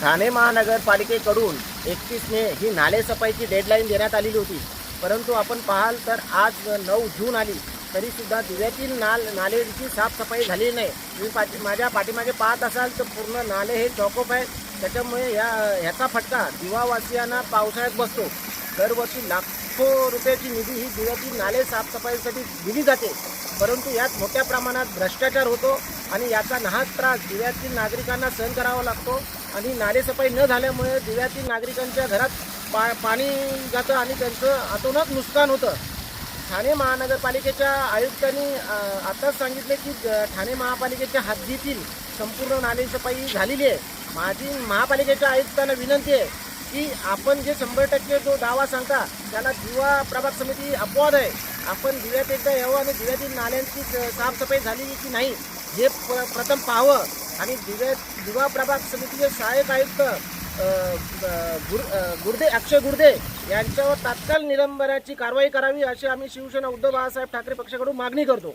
ठाणे महानगरपालिकेकडून एकतीस मे ही नाले सफाईची डेडलाईन देण्यात आलेली होती. परंतु आपण पाहाल तर आज नऊ जून आली तरीसुद्धा दिव्यातील नाल नालेची साफसफाई झाली नाही. तुम्ही पाठी माझ्या पाठीमागे पाहत असाल तर पूर्ण नाले हे चौकोप आहे त्याच्यामुळे ह्या ह्याचा फटका दिवावासियांना पावसाळ्यात बसतो. दरवर्षी लाख रुपयाची निधी ही दिव्यातील नाले साफसफाईसाठी दिली जाते. परंतु यात मोठ्या प्रमाणात भ्रष्टाचार होतो आणि याचा नाहक त्रास दिव्यातील नागरिकांना सहन करावा लागतो. आणि नालेसफाई न झाल्यामुळे दिव्यातील नागरिकांच्या घरात पा पाणी जातं आणि त्यांचं अतोनात नुकसान होतं. ठाणे महानगरपालिकेच्या आयुक्तांनी आताच सांगितले की ठाणे महापालिकेच्या हद्दीतील संपूर्ण नालेसफाई झालेली आहे. माझी महापालिकेच्या आयुक्तांना विनंती आहे की आपण जे शंभर टक्के जो दावा सांगता त्याला दिवा प्रभाग समिती अपवाद आहे. आपण दिव्यात एकदा यावं आणि दिव्यातील नाल्यांची साफसफाई झाली की नाही हे प्र प्रथम पाहावं. आणि दिव्या दिवा प्रभाग समितीचे सहाय्यक आयुक्त गुर अ, गुर्दे अक्षय गुर्दे यांच्यावर तात्काळ निलंबनाची कारवाई करावी अशी आम्ही शिवसेना उद्धव बाळासाहेब ठाकरे पक्षाकडून मागणी करतो.